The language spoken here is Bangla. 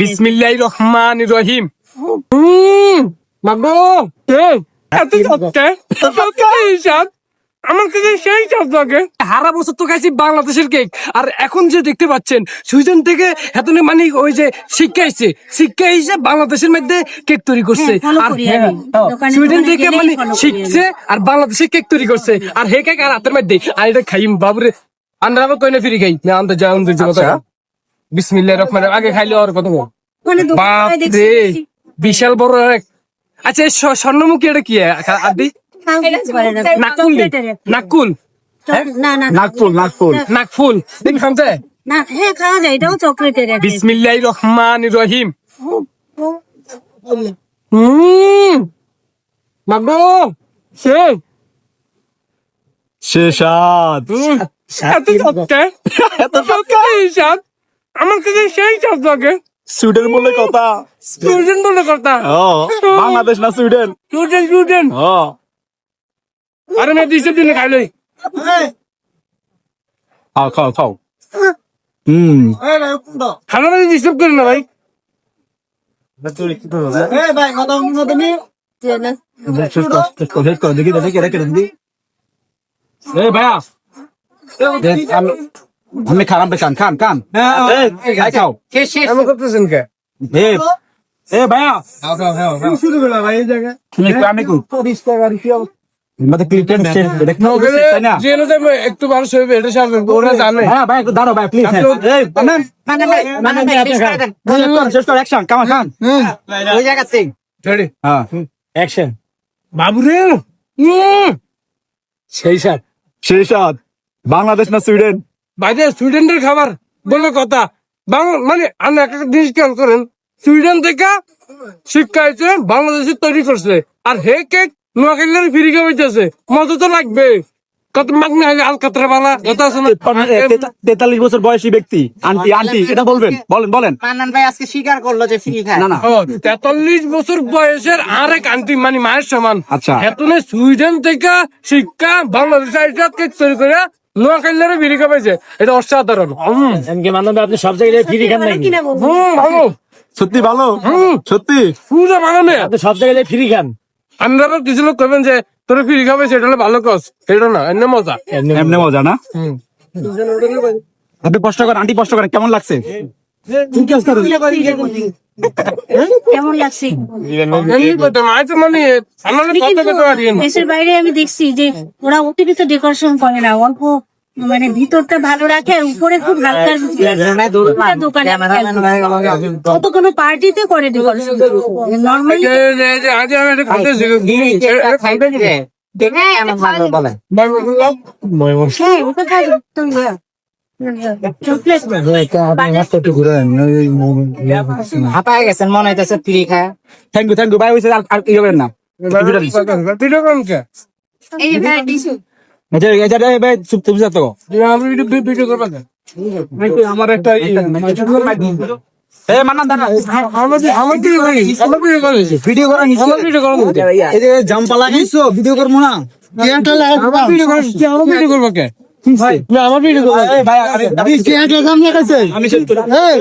বিসমিল্লাহ রহমান রহিম। মাগো এত সত্যি? হিসাব আমার কাছে সেই সব লাগে হারা বছর তো খাইছি বাংলাদেশের কেক আর এখন যে দেখতে পাচ্ছেন সুইডেন থেকে এতনে মানে ওই যে শিক্ষা এসছে। শিক্ষা এসে বাংলাদেশের মধ্যে কেক তৈরি করছে। হ্যাঁ, আর করি হ্যাঁ, সুইডেন থেকে মানে শিখছে আর বাংলাদেশে কেক তৈরি করছে। আর হে কেক আর হাতের মধ্যে। আর এটা খাইম বাবুরে। আবার কইনা ফিরি খাই। না আনতে যা বিসমিল্লাহ রহমান আগে খাইলে আর কত রে বিশাল বড় এক। আচ্ছা স্বর্ণমুখী এটা কি? আদি পারে নাকুল নাকুল? চক- না না নাগপুর নাগপুর নাকফুল দেখি খামতে না হ্যাঁ খাওয়া যায়। এটাও চকলেটের একটা। বিসমিল্লাহ রহমান রহিম। হুম মাগো সে। শেষাদ এত সত্যি এত সত্যি আমার কাছে সেই সব লাগে। সুইডেন বলে কথা। স্টুডেন্ট বলে কথা। বাংলাদেশ না সুইডেন স্টুডেন্ট ও। আরে মেয়ে দিছে দিনে খাইলই খাও খাও খাও। হুম। খানা বাড়ি ডিস্টার্ব করে না ভাই। ভাইয়া। আমি খারাপ খান খান। খান এই, খাই খাও। এমন করতেছেন কে? এ ভাইয়া। একটু মানুষ হইবে এটা ওরা জানে। হ্যাঁ ভাই ভাই প্লিজ খান রেডি হ্যাঁ। অ্যাকশন বাবুরে! উম, সেই শেষাদ বাংলাদেশ না সুইডেন? বাইরে সুইডেনের খাবার বলে কথা। বাংলা মানে আপনি একটা জিনিস খেয়াল করেন সুইডেন থেকে শিক্ষা হয়েছে বাংলাদেশে তৈরি করছে। আর হে কেক নোয়াখালীর ফিরি খাওয়াইতেছে মজা তো লাগবে। কত মাগনা হলে আলকাতরা বালা কথা আছে না? তেতাল্লিশ বছর বয়সী ব্যক্তি আন্টি আন্টি এটা বলবেন বলেন বলেন। মান্নান ভাই আজকে স্বীকার করল যে ফ্রি খায় না না। তেতাল্লিশ বছর বয়সের আরেক আন্টি মানে মায়ের সমান। আচ্ছা। এতনে সুইডেন থেকে শিক্ষা বাংলাদেশ তৈরি করে নোয়াখালীর ফিরি খাওয়াইছে এটা অসাধারণ হুম এমকে মানবে আপনি সব জায়গায় ফ্রি খান নাকি হুম, ভালো সত্যি ভালো সত্যি পুরো মেয়ে আপনি সব জায়গায় ফ্রি খান আমরা কিছু লোক করবেন যে তোর ফিরি খাবে সেটা হলে ভালো কস সেটা না এমনি মজা এমনি মজা না আপনি কষ্ট করেন আন্টি কষ্ট করেন কেমন লাগছে কেমন লাগছে? দেশের বাইরে আমি দেখছি যে ওরা অতিরিক্ত ডেকোরেশন করে না অল্প মানে ভিতরটা ভালো রাখে আর উপরে খুব হালকা দোকানে কত কোনো পার্টিতে করে ডেকোরেশন নর্মালি আজ আমি এটা খাইতে এটা খাইতে কি বলে। হাঁপায় গেছেন মনে হইতেছে ফ্রি খায়। থ্যাংক ইউ থ্যাংক ইউ ভাই হইছে আর না? কে? করবা কে? আমার একটা ভিডিও করি আমার ভিডিও করি ভিডিও করা নিছো আমার ভিডিও করব এই যে জাম্পা লাগাইছো ভিডিও করব না? আমার ভিডিও করি আমার করব কে? না আমার ভিডিও ভাই আমি শেষ করি এই